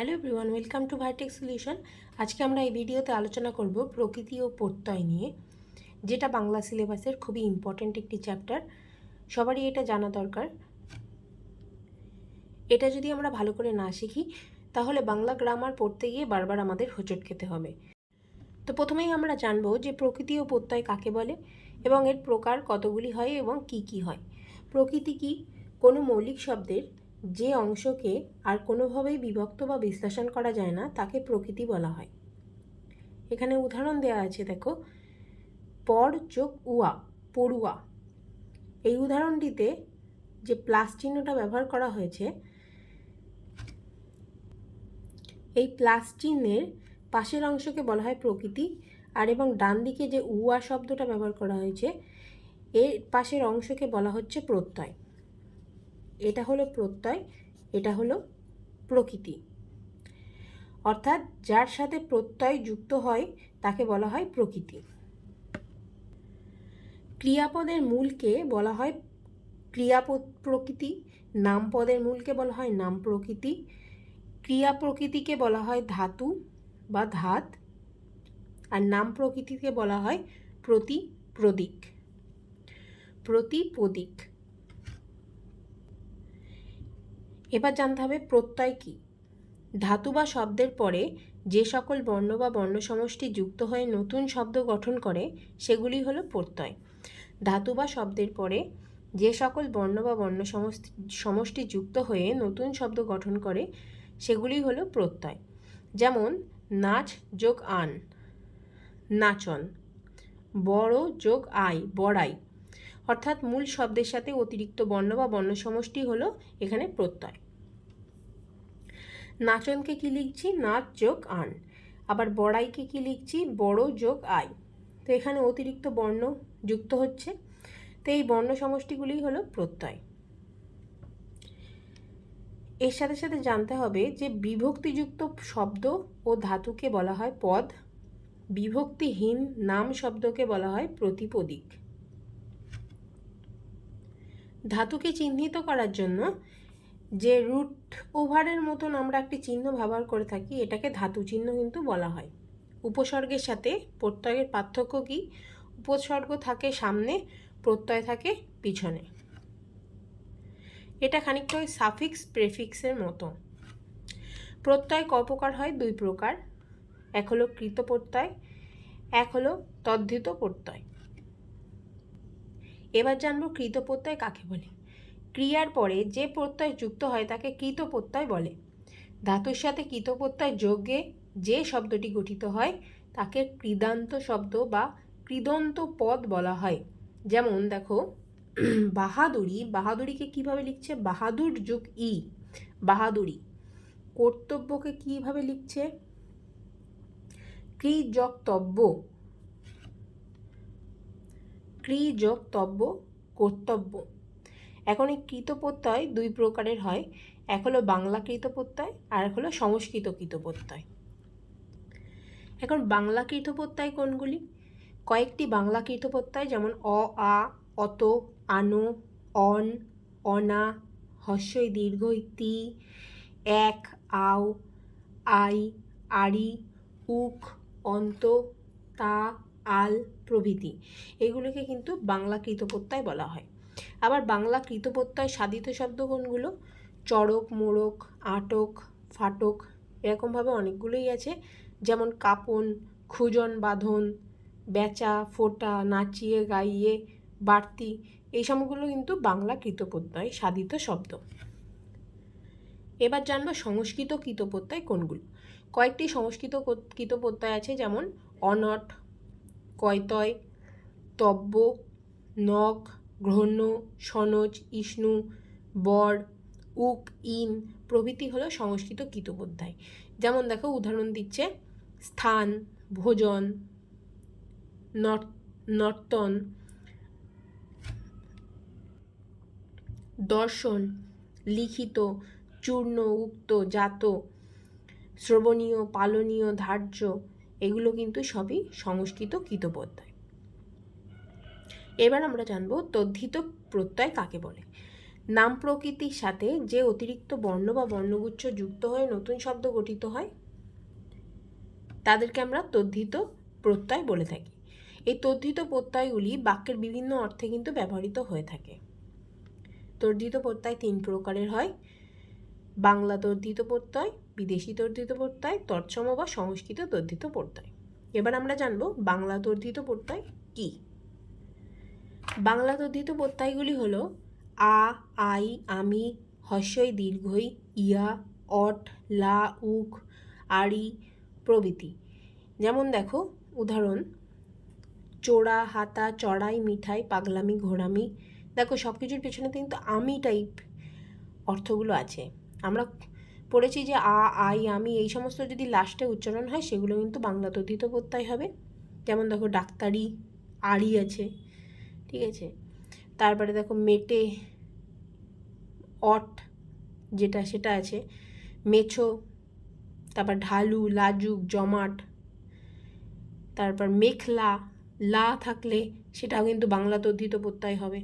Hello everyone welcome to Vitech solution আজকে আমরা এই ভিডিওতে আলোচনা করব প্রকৃতি ও প্রত্যয় নিয়ে, যেটা বাংলা সিলেবাসের খুবই ইম্পর্ট্যান্ট একটি চ্যাপ্টার সবারই এটা জানা দরকার। এটা যদি আমরা ভালো করে না শিখি, তাহলে বাংলা গ্রামার পড়তে গিয়ে বারবার আমাদের হোঁচট খেতে হবে। তো প্রথমেই আমরা জানব যে প্রকৃতি ও প্রত্যয় কাকে বলে এবং এর প্রকার কতগুলি হয় এবং কি কি হয়। প্রকৃতি কি? কোনো মৌলিক শব্দের যে অংশকে আর কোনোভাবেই বিভক্ত বা বিশ্লেষণ করা যায় না, তাকে প্রকৃতি বলা হয়। এখানে উদাহরণ দেওয়া আছে, দেখো, পর যোগ উয়া, পড়ুয়া। এই উদাহরণটিতে যে প্লাস চিহ্নটা ব্যবহার করা হয়েছে, এই প্লাস চিহ্নের পাশের অংশকে বলা হয় প্রকৃতি আর এবং ডান দিকে যে উয়া শব্দটা ব্যবহার করা হয়েছে, এর পাশের অংশকে বলা হচ্ছে প্রত্যয়। এটা হলো প্রত্যয়, এটা হলো প্রকৃতি। অর্থাৎ যার সাথে প্রত্যয় যুক্ত হয়, তাকে বলা হয় প্রকৃতি। ক্রিয়াপদের মূলকে বলা হয় ক্রিয়াপদ প্রকৃতি, নামপদের মূলকে বলা হয় নাম প্রকৃতি, ক্রিয়া প্রকৃতিকে বলা হয় ধাতু বা ধাত, আর নাম প্রকৃতিকে বলা হয় প্রতি প্রদিক প্রতিপদিক। এবার জানতে হবে প্রত্যয় কী? ধাতু বা শব্দের পরে যে সকল বর্ণ বা বর্ণ সমষ্টি যুক্ত হয়ে নতুন শব্দ গঠন করে, সেগুলি হলো প্রত্যয়। ধাতু বা শব্দের পরে যে সকল বর্ণ বা বর্ণ সমষ্টি যুক্ত হয়ে নতুন শব্দ গঠন করে, সেগুলি হলো প্রত্যয়। যেমন, নাচ যোগ আন, নাচন, বড় যোগ আই, বড়াই অর্থাৎ মূল শব্দের সাথে অতিরিক্ত বর্ণ বা বর্ণ সমষ্টি হলো এখানে প্রত্যয়। নাচনকে কি লিখছি? নাচ যোগ আন। আবার বড়াইকে কি লিখছি? বড় যোগ আই। তো এখানে অতিরিক্ত বর্ণ যুক্ত হচ্ছে। তো এই বর্ণ সমষ্টিগুলি হলো প্রত্যয়। এর সাথে সাথে জানতে হবে যে বিভক্তিযুক্ত শব্দ ও ধাতুকে বলা হয় পদ। বিভক্তিহীন নাম শব্দকে বলা হয় প্রতিপদিক। ধাতুকে চিহ্নিত করার জন্য যে রুট ওভারের মতন আমরা একটি চিহ্ন ব্যবহার করে থাকি, এটাকে ধাতু চিহ্ন কিন্তু বলা হয়। উপসর্গের সাথে প্রত্যয়ের পার্থক্য কি? উপসর্গ থাকে সামনে, প্রত্যয় থাকে পিছনে। এটা খানিকটা ওই সাফিক্স প্রেফিক্সের মতো। প্রত্যয় ক প্রকার হয় দুই প্রকার, এক হলো কৃত প্রত্যয়, এক হলো তদ্ধিত প্রত্যয়। এবার জানব কৃত প্রত্যয় কাকে বলে। ক্রিয়ার পরে যে প্রত্যয় যুক্ত হয় তাকে কৃত প্রত্যয় বলে। ধাতুর সাথে কৃত প্রত্যয় যোগে যে শব্দটি গঠিত হয়, তাকে কৃদান্ত শব্দ বা কৃদন্ত পদ বলা হয়। যেমন দেখো, বাহাদুরি, বাহাদুরিকে কীভাবে লিখছে? বাহাদুর যুগ ই, বাহাদুরি। কর্তব্যকে কীভাবে লিখছে? ক্রিযক্তব্য ক্রিযক্তব্য কর্তব্য। এখন এই কৃতপ্রত্যয় দুই প্রকারের হয়, এক হলো বাংলা কৃতপ্রত্যয় আর এক হলো সংস্কৃত কৃতপ্রত্যয় এখন বাংলা কৃতপ্রত্যয় কোনগুলি? কয়েকটি বাংলা কৃতপ্রত্যয় যেমন অ, আ, অত, আনো, অন, অনা, হস্যই দীর্ঘ তি, এক, আও, আই আড়ি উক, অন্ত, তা আল প্রভৃতি। এগুলোকে কিন্তু বাংলা কৃতপ্রত্যয় বলা হয়। আবার বাংলা কৃতপ্রত্যয় সাধিত শব্দ কোনগুলো চড়ক, মোড়ক, আটক, ফাটক এরকমভাবে অনেকগুলোই আছে। যেমন কাপন, খুজন, বাঁধন, বেচা, ফোটা, নাচিয়ে, গাইয়ে, বাড়তি এই সবগুলো কিন্তু বাংলা কৃতপ্রত্যয় সাধিত শব্দ। এবার জানব সংস্কৃত কৃতপ্রত্যয় কোনগুলো। কয়েকটি সংস্কৃত কৃতপ্রত্যয় আছে যেমন অনট কয়তয় তব্য নখ গ্রহণ্য সনজ, ইষ্ণু, বর, উক, ইন প্রভৃতি হলো সংস্কৃত কৃতবোধ্যায়। যেমন দেখো, উদাহরণ দিচ্ছে, স্থান, ভোজন নর্তন, দর্শন, লিখিত, চূর্ণ, উক্ত, জাত, শ্রবণীয়, পালনীয়, ধার্য এগুলো কিন্তু সবই সংস্কৃত কৃতবোধ্যায় এবার আমরা জানব তদ্ধিত প্রত্যয় কাকে বলে? নাম প্রকৃতির সাথে যে অতিরিক্ত বর্ণ বা বর্ণগুচ্ছ যুক্ত হয়ে নতুন শব্দ গঠিত হয়, তাদেরকে আমরা তদ্ধিত প্রত্যয় বলে থাকি। এই তদ্ধিত প্রত্যয়গুলি বাক্যের বিভিন্ন অর্থে কিন্তু ব্যবহৃত হয়ে থাকে। তর্ধিত প্রত্যয় তিন প্রকারের হয়, বাংলা তর্ধিত প্রত্যয় বিদেশি তর্ধিত প্রত্যয় তৎসম বা সংস্কৃত তর্ধিত প্রত্যয় এবার আমরা জানব বাংলা তর্ধিত প্রত্যয় কি? বাংলা তর্ধিত প্রত্যয়গুলি হল আ, আই, আমি, হস্যই, দীর্ঘই, ইয়া, অট, লা উক আড়ি, প্রভৃতি। যেমন দেখো, উদাহরণ, চোরা, হাতা, চড়াই, মিঠাই, পাগলামি ঘোরামি দেখো সব কিছুর পেছনে কিন্তু আমি টাইপ অর্থগুলো আছে। আমরা পড়েছি যে আ, আই, আমি, এই সমস্ত যদি লাস্টে উচ্চারণ হয়, সেগুলো কিন্তু বাংলা তথিত প্রত্যয় হবে। যেমন দেখো, ডাক্তারি, আড়ি আছে, ঠিক আছে? তারপরে দেখো, মেটে, অট যেটা, সেটা আছে। মেছো, তারপর ঢালু, লাজুক, জমাট, তারপর মেখলা, লা থাকলে সেটাও কিন্তু বাংলা তদ্ধিত প্রত্যয় হবে।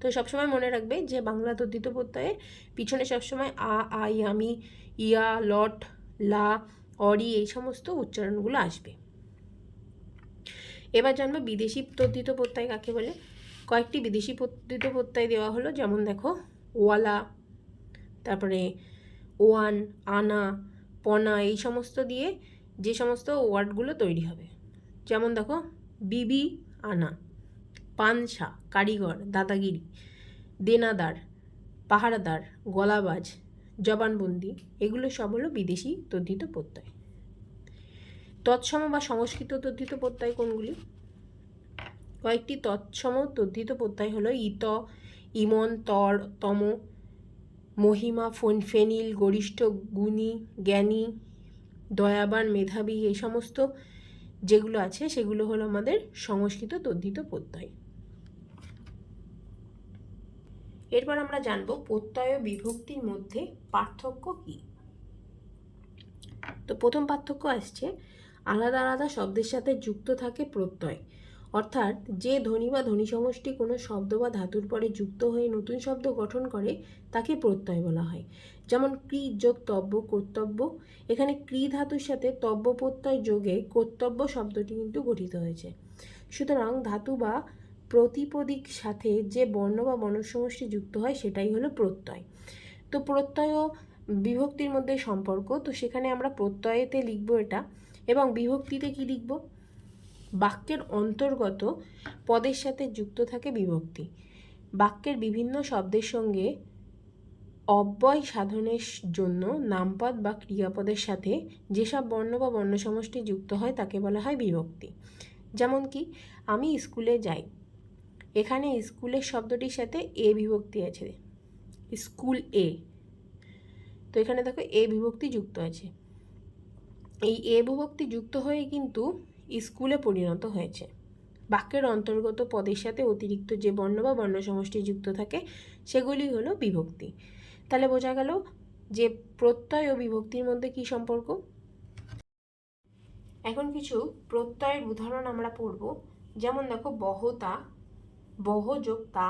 তো সবসময় মনে রাখবে যে বাংলা তদ্ধিত প্রত্যয়ে পিছনে সবসময় আ, আই, আমি, ইয়া, লট, লা, অরি এই সমস্ত উচ্চারণগুলো আসবে। এবার জানব বিদেশি তদ্ধিত প্রত্যয় কাকে বলে? কয়েকটি বিদেশি তদ্ধিত প্রত্যয় দেওয়া হলো, যেমন দেখো, ওয়ালা, তারপরে ওয়ান, আনা, পনা, এই সমস্ত দিয়ে যে সমস্ত ওয়ার্ডগুলো তৈরি হবে। যেমন দেখো, বিবি, আনা। পানসা, কারিগর, দাদাগিরি, দেনাদার, পাহারাদার, গলাবাজ, জবানবন্দি, এগুলো সব হলো বিদেশি তদ্ধিত প্রত্যয়। তৎসম বা সংস্কৃত তদ্ধিত প্রত্যয় কোনগুলি? কয়েকটি তৎসম তদ্ধিত প্রত্যয় হলো ইত, ইমন, তর, তম, মহিমা, ফোন, ফেনিল, গরিষ্ঠ, গুণী, জ্ঞানী, দয়াবান, মেধাবী, এই সমস্ত যেগুলো আছে সেগুলো হলো আমাদের সংস্কৃত তদ্ধিত প্রত্যয়। এরপর আমরা জানব প্রত্যয় বিভক্তির মধ্যে পার্থক্য কি? তো প্রথম পার্থক্য আসছে, আলাদা আলাদা শব্দের সাথে যুক্ত থাকে প্রত্যয়। অর্থাৎ যে ধ্বনি বা ধ্বনি সমষ্টি কোনো শব্দ বা ধাতুর পরে যুক্ত হয়ে নতুন শব্দ গঠন করে, তাকে প্রত্যয় বলা হয়। যেমন ক্রি যোগ, তব্য, কর্তব্য। এখানে ক্রি ধাতুর সাথে তব্য প্রত্যয় যোগে কর্তব্য শব্দটি কিন্তু গঠিত হয়েছে। সুতরাং ধাতু বা প্রতিপদিক সাথে যে বর্ণ বা বর্ণসমষ্টি যুক্ত হয়, সেটাই হলো প্রত্যয়। তো প্রত্যয় ও বিভক্তির মধ্যে সম্পর্ক, তো সেখানে আমরা প্রত্যয়েতে লিখব এটা এবং বিভক্তিতে কি লিখব? বাক্যের অন্তর্গত পদের সাথে যুক্ত থাকে বিভক্তি। বাক্যের বিভিন্ন শব্দের সঙ্গে অব্যয় সাধনের জন্য নামপদ বা ক্রিয়াপদের সাথে যেসব বর্ণ বা বর্ণ সমষ্টি যুক্ত হয়, তাকে বলা হয় বিভক্তি। যেমন কি, আমি স্কুলে যাই এখানে স্কুলের শব্দটির সাথে এ বিভক্তি আছে। স্কুল এ। তো এখানে দেখো এ বিভক্তি যুক্ত আছে। এই এ বিভক্তি যুক্ত হয়ে কিন্তু স্কুলে পরিণত হয়েছে। বাক্যের অন্তর্গত পদের সাথে অতিরিক্ত যে বর্ণ বা বর্ণ সমষ্টি যুক্ত থাকে, সেগুলি হলো বিভক্তি। তাহলে বোঝা গেল যে প্রত্যয় ও বিভক্তির মধ্যে কি সম্পর্ক? এখন কিছু প্রত্যয়ের উদাহরণ আমরা পড়ব। যেমন দেখো বহতা বহ যোগ তা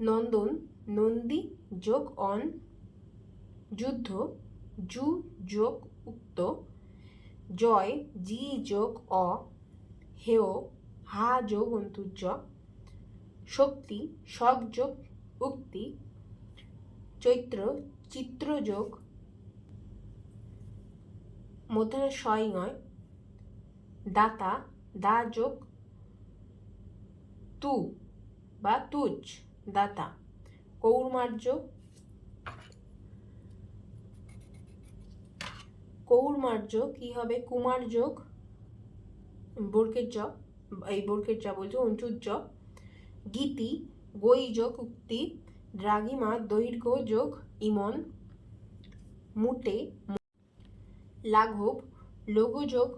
নন্দন, নন্দী, যোগ অন, যুদ্ধ, জু, যোগ উক্ত। জয়, জি, যোগ, অ হেয় হা, যোগ, অন্তুর্য। শক্তি শক যোগ, উক্তি। চৈত্র চিত্রযোগ মধ্যাহ্ন সয়ঙয় দাতা, দা যোগ তু বা তুজ, দাতা। কৌর্মার্য কৌর্মার্য কি হবে? কুমার যোগ। বর্কের জ, এই বর্কের জ বলছো, অঞ্চুর জ। গীতি, গই যোগ, উক্তি। দ্রাগিমা দৈর্ঘ্য যোগ, ইমন। মুটে লাঘব, লঘু যোগ।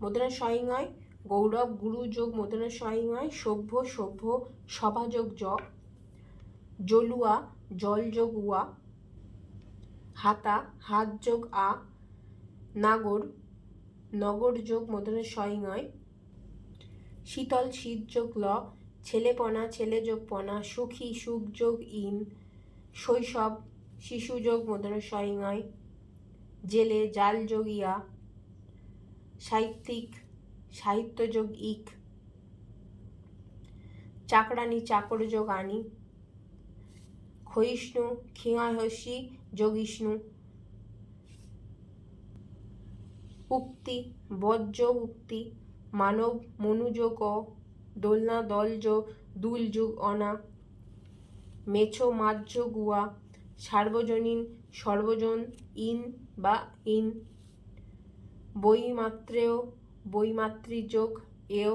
মুদ্রা সহিংয় গৌরব, গুরু, যোগ মুদ্রা সহিংয় সভ্য সভ্য, সভাযোগ, জ, জলুয়া, জল যোগ, উয়া, হাতা, হাত যোগ, আ, নাগর, নগর যোগ মুদ্রা সহিংয় শীতল, শীত যোগ, ল, ছেলেপনা, ছেলে যোগ, পনা, সুখী, সুখ যোগ, ইন, শৈশব, শিশু যোগ মদনস্বয়ঙয় জেলে, জাল যোগ, ইয়া, সাহিত্যিক সাহিত্য যোগ ইক। চাকরানি চাকর যোগ আনি। ক্ষয়িষ্ণু হস্যি যোগিষ্ণু উক্তি বজ্র উক্তি, মানব মনুযোগ দোলনা দল যোগ, দুল যুগ অনা। মেছো মাঝ গুয়া সার্বজনীন সর্বজন ইন বা ইন। বইমাত্রেয় বইমাতৃযোগ এও